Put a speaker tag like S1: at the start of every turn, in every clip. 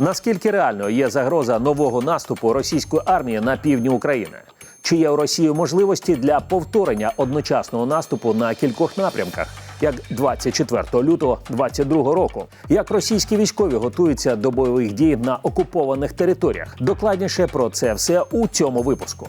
S1: Наскільки реальною є загроза нового наступу російської армії на півдні України? Чи є у Росії можливості для повторення одночасного наступу на кількох напрямках, як 24 лютого 2022 року? Як російські військові готуються до бойових дій на окупованих територіях? Докладніше про це все у цьому випуску.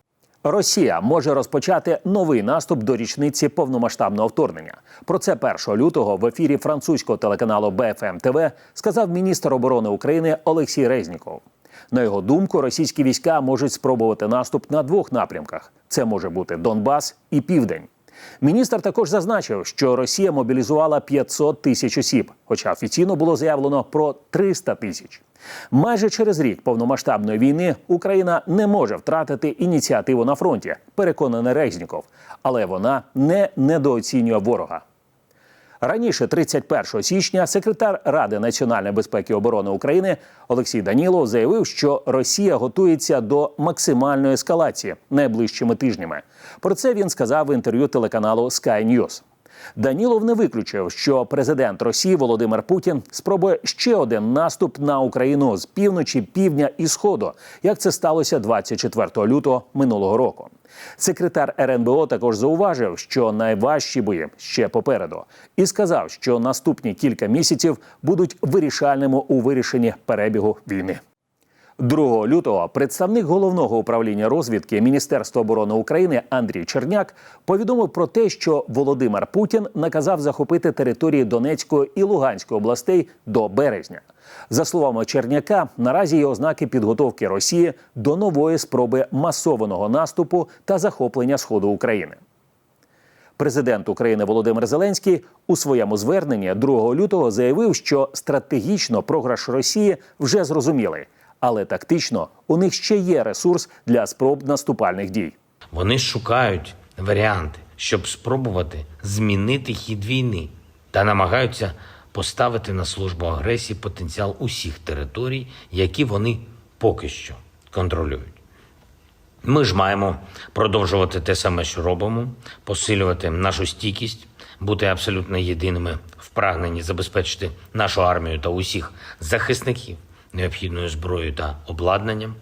S1: Росія може розпочати новий наступ до річниці повномасштабного вторгнення. Про це 1 лютого в ефірі французького телеканалу BFM TV сказав міністр оборони України Олексій Резніков. На його думку, російські війська можуть спробувати наступ на двох напрямках: це може бути Донбас і Південь. Міністр також зазначив, що Росія мобілізувала 500 тисяч осіб, хоча офіційно було заявлено про 300 тисяч. Майже через рік повномасштабної війни Україна не може втратити ініціативу на фронті, переконаний Резніков, але вона не недооцінює ворога. Раніше, 31 січня, секретар Ради національної безпеки і оборони України Олексій Данілов заявив, що Росія готується до максимальної ескалації найближчими тижнями. Про це він сказав в інтерв'ю телеканалу Sky News. Данілов не виключив, що президент Росії Володимир Путін спробує ще один наступ на Україну з півночі, півдня і сходу, як це сталося 24 лютого минулого року. Секретар РНБО також зауважив, що найважчі бої ще попереду, і сказав, що наступні кілька місяців будуть вирішальними у вирішенні перебігу війни. 2 лютого представник головного управління розвідки Міністерства оборони України Андрій Черняк повідомив про те, що Володимир Путін наказав захопити території Донецької і Луганської областей до березня. За словами Черняка, наразі є ознаки підготовки Росії до нової спроби масованого наступу та захоплення сходу України. Президент України Володимир Зеленський у своєму зверненні 2 лютого заявив, що стратегічно програш Росії вже зрозумілий, але тактично у них ще є ресурс для спроб наступальних дій.
S2: Вони шукають варіанти, щоб спробувати змінити хід війни та намагаються поставити на службу агресії потенціал усіх територій, які вони поки що контролюють. Ми ж маємо продовжувати те саме, що робимо, посилювати нашу стійкість, бути абсолютно єдиними в прагненні забезпечити нашу армію та усіх захисників необхідною зброєю та обладнанням.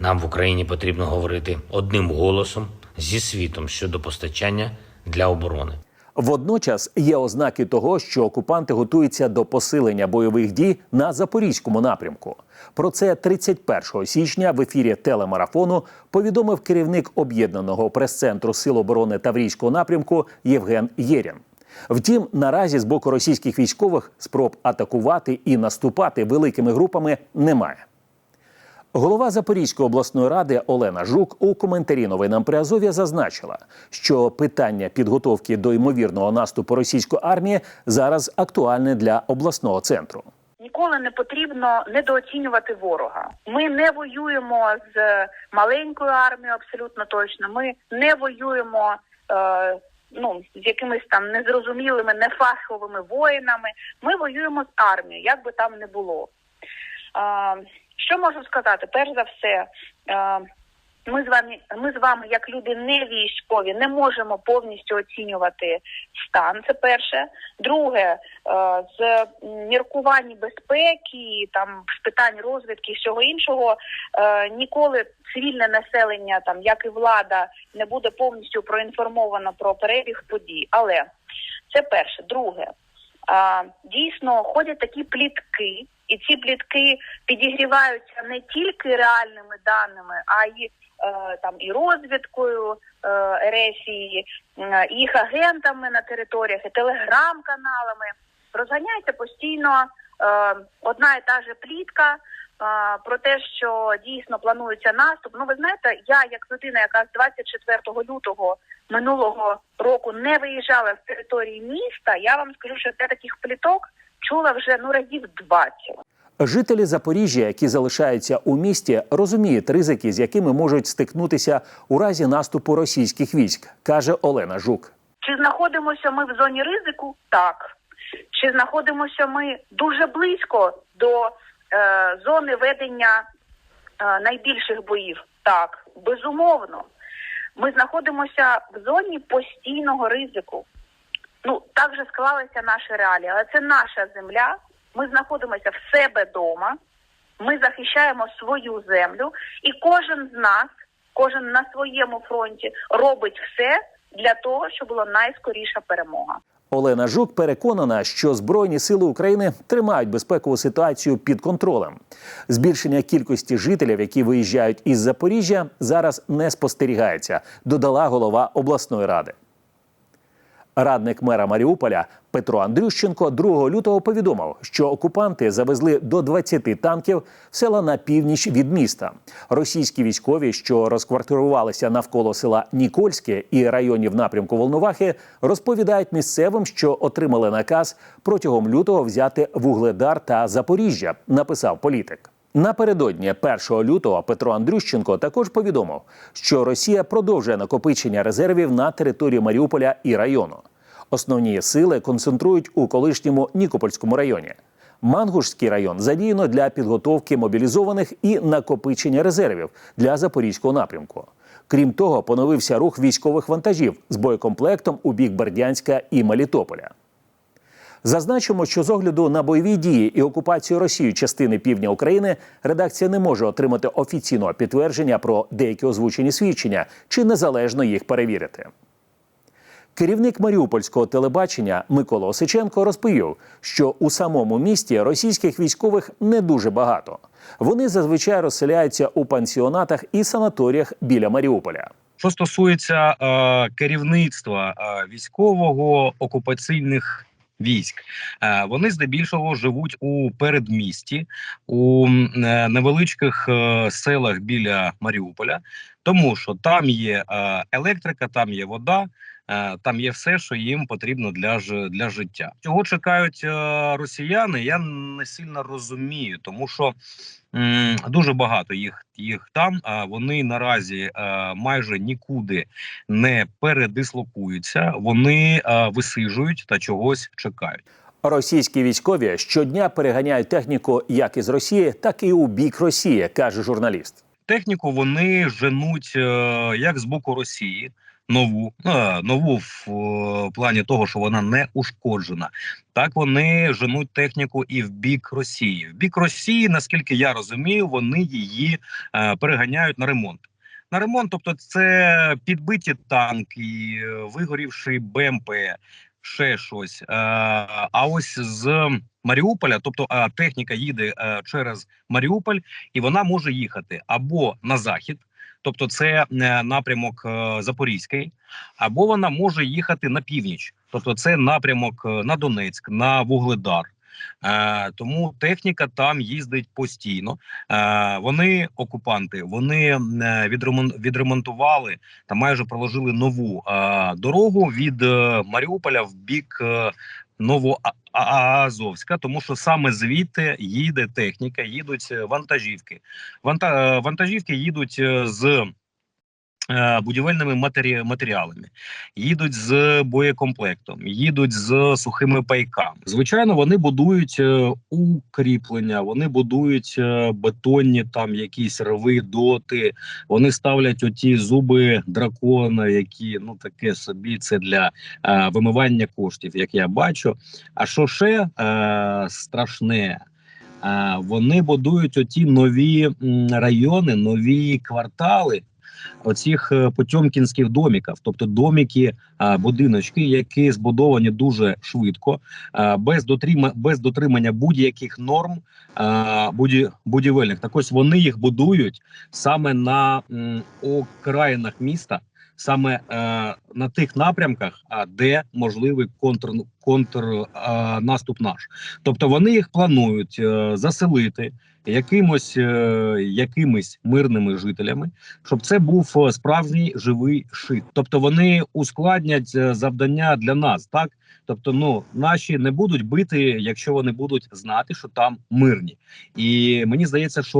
S2: Нам в Україні потрібно говорити одним голосом зі світом щодо постачання для оборони.
S1: Водночас є ознаки того, що окупанти готуються до посилення бойових дій на запорізькому напрямку. Про це 31 січня в ефірі телемарафону повідомив керівник об'єднаного прес-центру Сил оборони Таврійського напрямку Євген Єрін. Втім, наразі з боку російських військових спроб атакувати і наступати великими групами немає. Голова Запорізької обласної ради Олена Жук у коментарі новинам при Азов'я зазначила, що питання підготовки до ймовірного наступу російської армії зараз актуальне для обласного центру.
S3: Ніколи не потрібно недооцінювати ворога. Ми не воюємо з маленькою армією, абсолютно точно. Ми не воюємо е, ну з якимись там незрозумілими, нефаховими воїнами. Ми воюємо з армією, як би там не було. Що можу сказати? Перш за все, ми з вами, ми з вами, як люди не військові, не можемо повністю оцінювати стан. Це перше. Друге, е, з міркувань безпеки, там з питань розвідки і всього іншого, е, ніколи цивільне населення, там як і влада, не буде повністю проінформовано про перебіг подій. Але це перше. Друге, дійсно ходять такі плітки. І ці плітки підігріваються не тільки реальними даними, а й е, там і розвідкою е, Ерефії, е, їх агентами на територіях, і телеграм-каналами. Розганяється постійно е, одна і та же плітка е, про те, що дійсно планується наступ. Ну, ви знаєте, я як людина, яка з 24 лютого минулого року не виїжджала з території міста, я вам скажу, що для таких пліток чула вже ну разів 20.
S1: Жителі Запоріжжя, які залишаються у місті, розуміють ризики, з якими можуть стикнутися у разі наступу російських військ, каже Олена Жук.
S3: Чи знаходимося ми в зоні ризику? Так. Чи знаходимося ми дуже близько до е, зони ведення е, найбільших боїв? Так, безумовно. Ми знаходимося в зоні постійного ризику. Ну, так же склалися наші реалії, але це наша земля. Ми знаходимося в себе вдома, ми захищаємо свою землю, і кожен з нас, кожен на своєму фронті, робить все для того, щоб була найскоріша перемога.
S1: Олена Жук переконана, що Збройні сили України тримають безпекову ситуацію під контролем. Збільшення кількості жителів, які виїжджають із Запоріжжя, зараз не спостерігається, додала голова обласної ради. Радник мера Маріуполя Петро Андрющенко 2 лютого повідомив, що окупанти завезли до 20 танків в села на північ від міста. Російські військові, що розквартирувалися навколо села Нікольське і районів напрямку Волновахи, розповідають місцевим, що отримали наказ протягом лютого взяти Вугледар та Запоріжжя. Написав політик. Напередодні 1 лютого Петро Андрющенко також повідомив, що Росія продовжує накопичення резервів на території Маріуполя і району. Основні сили концентрують у колишньому Нікопольському районі. Мангушський район задіяно для підготовки мобілізованих і накопичення резервів для запорізького напрямку. Крім того, поновився рух військових вантажів з боєкомплектом у бік Бердянська і Мелітополя. Зазначимо, що з огляду на бойові дії і окупацію Росією частини півдня України редакція не може отримати офіційного підтвердження про деякі озвучені свідчення чи незалежно їх перевірити. Керівник маріупольського телебачення Микола Осиченко розповів, що у самому місті російських військових не дуже багато. Вони зазвичай розселяються у пансіонатах і санаторіях біля Маріуполя.
S4: Що стосується е, керівництва е, військового окупаційних військ, е, вони здебільшого живуть у передмісті, у е, невеличких е, селах біля Маріуполя, тому що там є електрика, там є вода. Е, Там є все, що їм потрібно для ж для життя. Чого чекають е, росіяни? Я не сильно розумію, тому що дуже багато їх їх там. А вони наразі е, майже нікуди не передислокуються. Вони висижують та чогось чекають.
S1: Російські військові щодня переганяють техніку як із Росії, так і у бік Росії, каже журналіст.
S4: Техніку вони женуть як з боку Росії. Нову нову в е, плані того, що вона не ушкоджена. Так вони женуть техніку і в бік Росії. В бік Росії, наскільки я розумію, вони її е, переганяють на ремонт. На ремонт, тобто, це підбиті танки, вигорівши БМП, ще щось. Е, а ось з Маріуполя, тобто техніка їде через Маріуполь, і вона може їхати або на захід, тобто це е, напрямок е, Запорізький, або вона може їхати на північ, тобто це напрямок е, на Донецьк, на Вугледар. Тому техніка там їздить постійно. Вони окупанти, вони відремонтували та майже проложили нову дорогу від Маріуполя в бік Новоазовська, тому що саме звідти їде техніка, їдуть е, вантажівки. Ванта, е, вантажівки їдуть е, з будівельними матері, матеріалами, їдуть з боєкомплектом, їдуть з сухими пайками. Звичайно, вони будують е, укріплення, вони будують е, бетонні там якісь рви, доти. Вони ставлять оті зуби дракона, які ну таке собі це для е, вимивання коштів, як я бачу. А що ще е, страшне? Е, вони будують оті нові райони, нові квартали. Оцих е, потьомкінських доміків, тобто доміки, е, будиночки, які збудовані дуже швидко, е, без дотрима без дотримання будь-яких норм буді, будівельних. Так ось вони їх будують саме на окраїнах міста, саме на тих напрямках, де можливий контр, контр е, наступ наш. Тобто вони їх планують заселити якимось, е, якимись мирними жителями, щоб це був е, справжній живий шит. Тобто вони ускладнять е, завдання для нас, так Тобто, ну наші не будуть бити, якщо вони будуть знати, що там мирні. І мені здається, що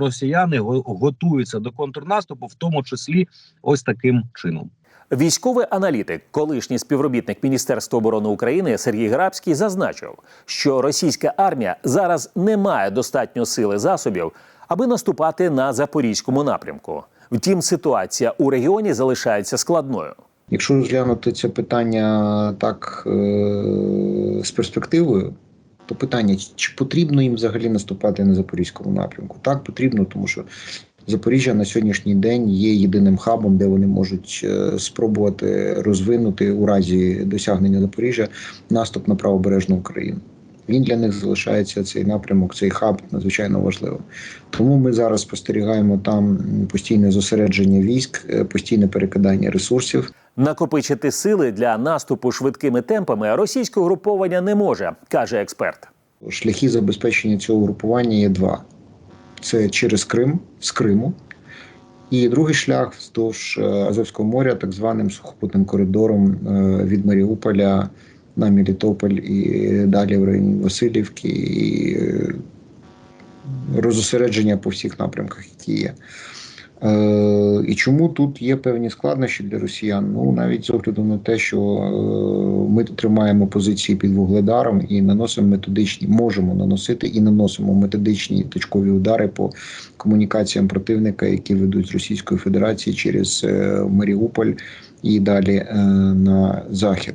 S4: росіяни готуються до контрнаступу, в тому числі ось таким чином.
S1: Військовий аналітик, колишній співробітник Міністерства оборони України Сергій Грабський зазначив, що російська армія зараз не має достатньо сили засобів, аби наступати на запорізькому напрямку. Втім, ситуація у регіоні залишається складною.
S5: Якщо розглянути це питання так е, з перспективою, то питання, чи потрібно їм взагалі наступати на запорізькому напрямку? Так, потрібно, тому що Запоріжжя на сьогоднішній день є єдиним хабом, де вони можуть е, спробувати розвинути у разі досягнення Запоріжжя наступ на правобережну Україну. Він для них залишається цей напрямок, цей хаб надзвичайно важливим. Тому ми зараз спостерігаємо там постійне зосередження військ, е, постійне перекидання ресурсів.
S1: Накопичити сили для наступу швидкими темпами російське угруповання не може, каже експерт.
S5: Шляхи забезпечення цього групування є два: це через Крим з Криму, і другий шлях вздовж е, Азовського моря, так званим сухопутним коридором е, від Маріуполя на Мелітополь і далі в районі Васильівки, і е, розосередження по всіх напрямках, які є. Е, і чому тут є певні складнощі для росіян? Ну навіть з огляду на те, що е, ми тримаємо позиції під вугледаром і наносимо методичні, можемо наносити і наносимо методичні точкові удари по комунікаціям противника, які ведуть з Російської Федерації через е, Маріуполь і далі на захід.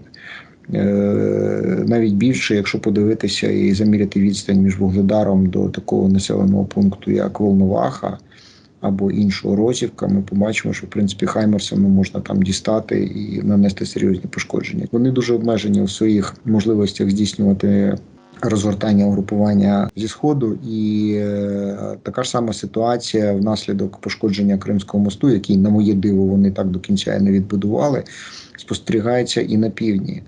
S5: Навіть більше, якщо подивитися і заміряти відстань між вугледаром до такого населеного пункту, як Волноваха або іншого Розівка, ми побачимо, що в принципі хаймерсами можна там дістати і нанести серйозні пошкодження. Вони дуже обмежені у своїх можливостях здійснювати. Розгортання угрупування зі сходу, і е, така ж сама ситуація внаслідок пошкодження Кримського мосту, який, на моє диво, вони так до кінця і не відбудували, спостерігається і на півдні.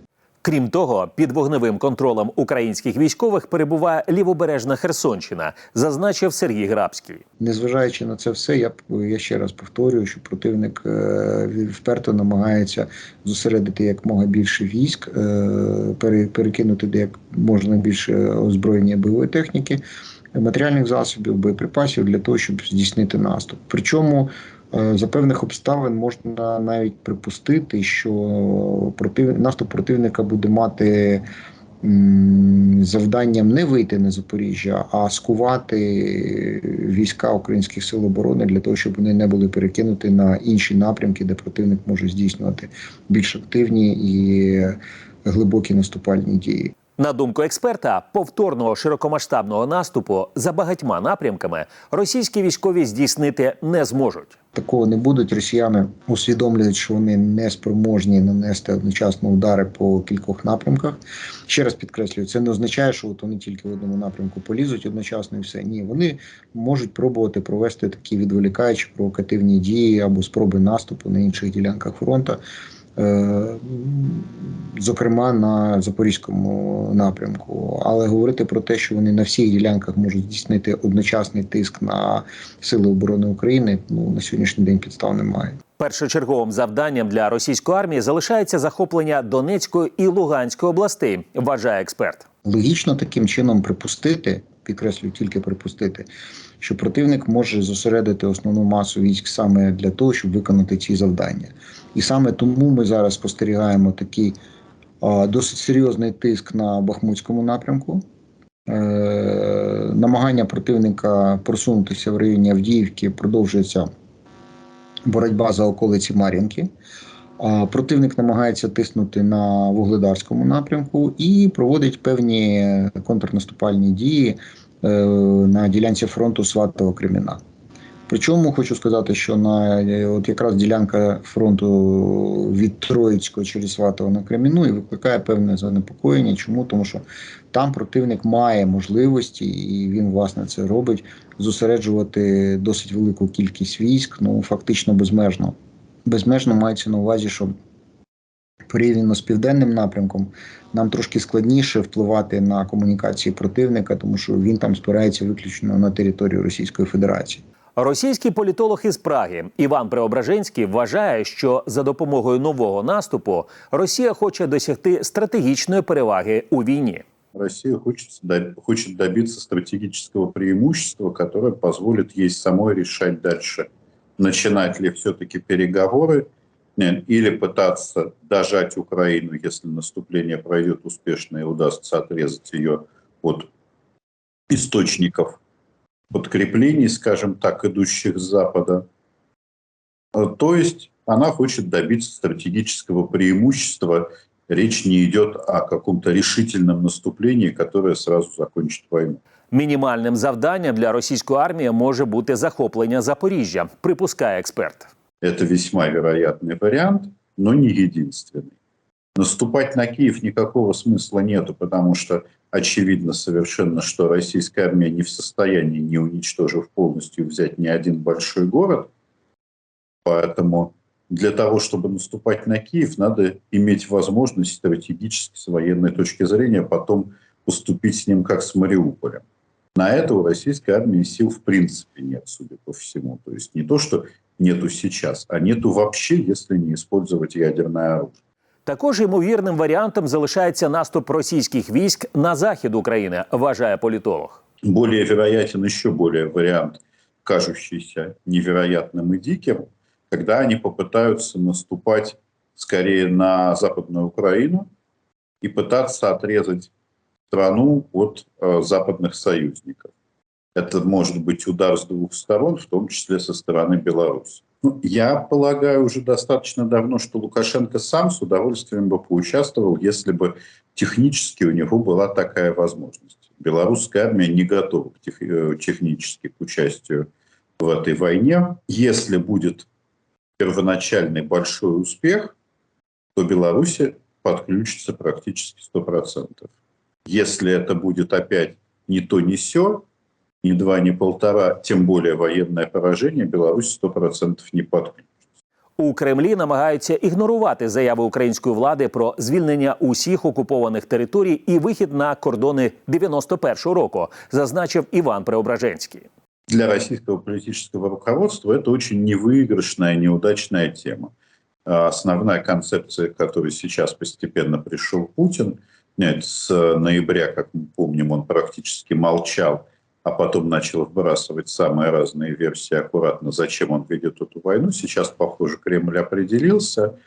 S1: Крім того, під вогневим контролем українських військових перебуває лівобережна Херсонщина, зазначив Сергій Грабський.
S5: Незважаючи на це все, я я ще раз повторюю, що противник е, вперто намагається зосередити якмога більше військ, е, перекинути де як можна більше озброєння бойової техніки, матеріальних засобів, боєприпасів для того, щоб здійснити наступ. Причому за певних обставин можна навіть припустити, що против... наступ противника буде мати завданням не вийти на Запоріжжя, а скувати війська українських сил оборони для того, щоб вони не були перекинуті на інші напрямки, де противник може здійснювати більш активні і глибокі наступальні дії.
S1: На думку експерта, повторного широкомасштабного наступу за багатьма напрямками російські військові здійснити не зможуть.
S5: Такого не будуть. Росіяни усвідомлюють, що вони не спроможні нанести одночасно удари по кількох напрямках. Ще раз підкреслюю, це не означає, що от вони тільки в одному напрямку полізуть одночасно і все. Ні, вони можуть пробувати провести такі відволікаючі провокативні дії або спроби наступу на інших ділянках фронту. Е, Зокрема на запорізькому напрямку, але говорити про те, що вони на всіх ділянках можуть здійснити одночасний тиск на сили оборони України, ну на сьогоднішній день підстав немає.
S1: Першочерговим завданням для російської армії залишається захоплення Донецької і Луганської областей, вважає експерт.
S5: Логічно таким чином припустити, підкреслюю, тільки припустити, що противник може зосередити основну масу військ саме для того, щоб виконати ці завдання. І саме тому ми зараз спостерігаємо такий а, досить серйозний тиск на Бахмутському напрямку. Е, намагання противника просунутися в районі Авдіївки продовжується боротьба за околиці Мар'їнки. Противник намагається тиснути на вугледарському напрямку і проводить певні контрнаступальні дії е, на ділянці фронту Сватого Креміна. Причому хочу сказати, що на е, от якраз ділянка фронту від Троїцького через Сватого на Креміну і викликає певне занепокоєння. Чому? Тому що там противник має можливості, і він власне це робить, зосереджувати досить велику кількість військ, ну фактично безмежно. Безмежно мається на увазі, що порівняно з південним напрямком нам трошки складніше впливати на комунікації противника, тому що він там спирається виключно на територію Російської Федерації.
S1: Російський політолог із Праги Іван Преображенський вважає, що за допомогою нового наступу Росія хоче досягти стратегічної переваги у війні.
S6: Россия хочет, до- хочет добиться стратегического преимущества, которое позволит ей самой решать дальше, начинать ли все-таки переговоры э, или пытаться дожать Украину, если наступление пройдет успешно и удастся отрезать ее от источников подкреплений, скажем так, идущих с Запада. Э, То есть она хочет добиться стратегического преимущества речь не идет о каком-то решительном наступлении, которое сразу закончит войну.
S1: Мінімальним завданням для російської армії може бути захоплення Запоріжжя, припускає експерт.
S6: Это весьма вероятный вариант, но не единственный. Наступать на Киев никакого смысла нету, потому что очевидно совершенно, что российская армия не в состоянии, не уничтожив полностью, взять ни один большой город. Поэтому для того, чтобы наступать на Киев, надо иметь возможность стратегически с военной точки зрения потом поступить с ним как с Мариуполем. На это у российской армии сил в принципе нет, судя по всему. То есть не то, что нету сейчас, а нету вообще, если не использовать ядерное оружие.
S1: Також ймовірним варіантом залишається наступ російських військ на захід України, вважає політолог.
S6: Более вероятен еще более вариант, кажущийся невероятным и диким, когда они попытаются наступать скорее на Западную Украину и пытаться отрезать страну от э, западных союзников. Это может быть удар с двух сторон, в том числе со стороны Беларуси. Ну, я полагаю уже достаточно давно, что Лукашенко сам с удовольствием бы поучаствовал, если бы технически у него была такая возможность. Белорусская армия не готова к тех- э, технически к участию в этой войне. Если будет первоначальный большой успех, то Беларусь подключится практически 100%. Если это будет опять не то, не все, ни два, ни полтора, тем более военное поражение, Беларусь 100% не подключится.
S1: У Кремлі намагаються ігнорувати заяви української влади про звільнення усіх окупованих територій і вихід на кордони 91-го року, зазначив Іван Преображенський.
S6: для российского политического руководства это очень невыигрышная, неудачная тема. А Основная концепция, к которой сейчас постепенно пришел Путин, нет, с ноября, как мы помним, он практически молчал, а потом начал вбрасывать самые разные версии аккуратно, зачем он ведет эту войну. Сейчас, похоже, Кремль определился,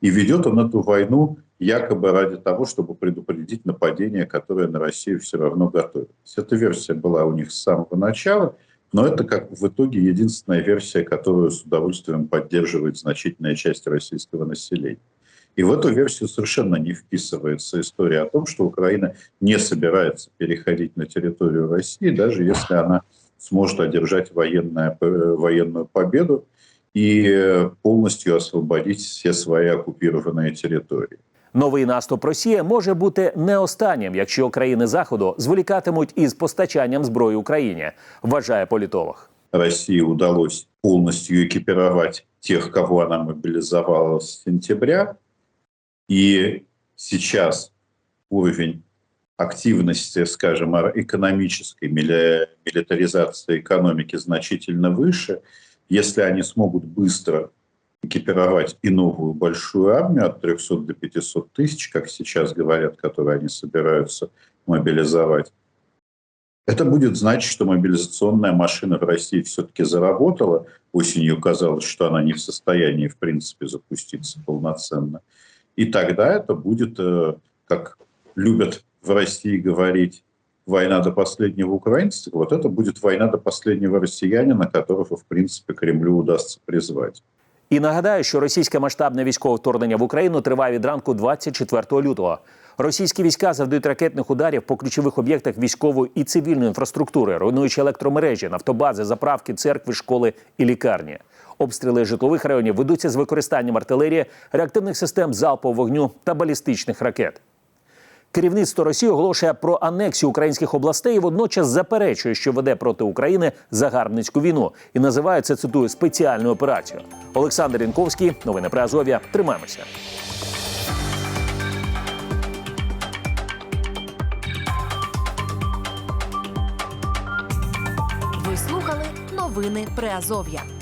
S6: и ведет он эту войну якобы ради того, чтобы предупредить нападение, которое на Россию все равно готовилось. Эта версия была у них с самого начала, но это как в итоге единственная версия, которую с удовольствием поддерживает значительная часть российского населения. И в эту версию совершенно не вписывается история о том, что Украина не собирается переходить на территорию России, даже если она сможет одержать военное, э, военную победу и э, полностью освободить все свои оккупированные территории.
S1: Новий наступ Росії може бути не останнім, якщо країни Заходу зволікатимуть із постачанням зброї Україні, вважає політолог.
S6: России удалось полностью экипировать тех, кого она мобилизовала с сентября. И сейчас уровень активности, скажем, экономической мили- милитаризации экономики значительно выше. Если они смогут быстро экипировать и новую большую армию от 300 до 500 тысяч, как сейчас говорят, которые они собираются мобилизовать, это будет значить, что мобилизационная машина в России все-таки заработала. Осенью казалось, что она не в состоянии, в принципе, запуститься полноценно. И тогда это будет, э, как любят в России говорить, война до последнего украинца. Вот это будет война до последнего россиянина, которого, в принципе, Кремлю удастся призвать.
S1: І нагадаю, що російське масштабне військове вторгнення в Україну триває від ранку 24 лютого. Російські війська завдають ракетних ударів по ключових об'єктах військової і цивільної інфраструктури, руйнуючи електромережі, нафтобази, заправки, церкви, школи і лікарні. Обстріли житлових районів ведуться з використанням артилерії, реактивних систем залпового вогню та балістичних ракет. Керівництво Росії оголошує про анексію українських областей і водночас заперечує, що веде проти України загарбницьку війну і називає це цитую спеціальну операцію. Олександр Янковський, новини про Азов'я. Тримаємося.
S7: Новини Приазов'я.